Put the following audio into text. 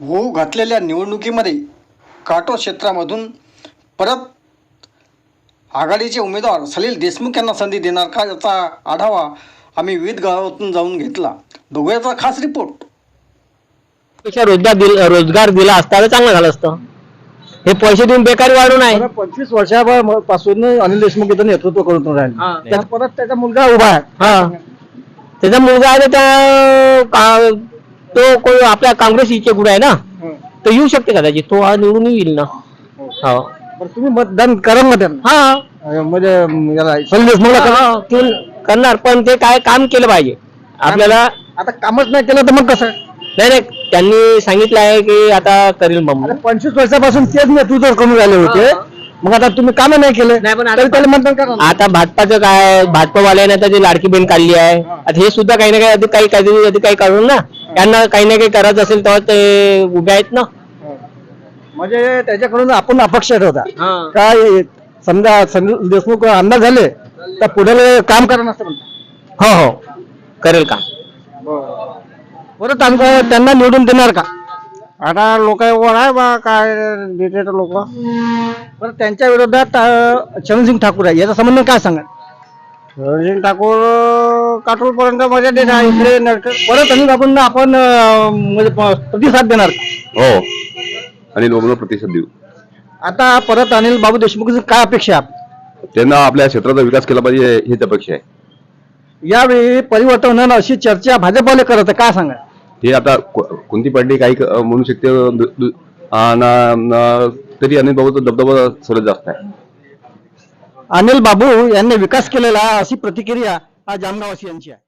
होऊ घातलेल्या निवडणुकीमध्ये काटो क्षेत्रामधून परत आघाडीचे उमेदवार सलील देशमुख यांना संधी देणार का याचा आढावा आम्ही विविध गावातून जाऊन घेतला. बघूयाचा खास रिपोर्टपेक्षा रोजगार दिल रोजगार दिला असता तर चांगलं झालं असतं. हे पैसे देऊन बेकारी वाढून आहे. पंचवीस वर्षापासून अनिल देशमुख इथं नेतृत्व करून हा. राहिले. त्यात परत त्याचा मुलगा उभा आहे. हा. त्याचा मुलगा आहे त्या का- तो कोण आपल्या काँग्रेस इचे गुड आहे ना? तो येऊ शकते कदाचित तो हा निवडून येईल ना. हो. बरं तुम्ही मतदान करा ना त्यांना. हा. अं, म्हणजे याला करा हा, ते करणार पण ते काय काम केलं पाहिजे. आपल्याला आता कामच नाही केलं तर मग कसं? नाही नाही त्यांनी सांगितलं आहे की आता करील आता पंचवीस वर्षापासून तेच नेतृत्व करून राहिले होते मग आता तुम्ही काम नाही केले नाही, पण आता- तरी त्याला मतदान करा ना. आता भाजपाचं काय भाजपावाल्याने आता जी लाडकी बहीण काढली आहे. आता हे सुद्धा काही ना काही अधिक काही काही अधिक काही काढून ना. त्यांना काही ना काही करायचं असेल तेव्हा ते उभे आहेत ना. म्हणजे त्याच्याकडून आपण अपेक्षा होता. काय समजा सनील देशमुख आमदार झाले तर पुढे काम करा म्हणता. हो हो. करेल का परत आमका त्यांना निवडून देणार का? आता लोक आहे बा काय डिटेटर लोक. परत त्यांच्या विरोधात अं, चरणसिंग ठाकूर आहे. याचा संबंध काय सांगा चरणसिंग ठाकूर काटोल पर्यंत मजा देणार इकडे नरक- परत अनिल आपण आपण अं, म्हणजे प- प्रतिसाद देणार? हो. आणि लोकांना प्रतिसाद देऊ. आता परत अनिल बाबू देशमुखची काय अपेक्षा आहे? त्यांना आपल्या क्षेत्राचा विकास केला पाहिजे हीच अपेक्षा आहे. यावेळी परिवर्तन होणार अशी चर्चा भाजपवाले करत आहे. काय सांगा? हे आता को- कोणती पार्टी काही क- म्हणू शकते दु- दु- आ, ना- ना- तरी अनिल बाबूचा दबदबा सर्वात जास्त आहे. अनिल बाबू यांनी विकास केलेला आहे, अशी प्रतिक्रिया आज जामगाववासियांची आहे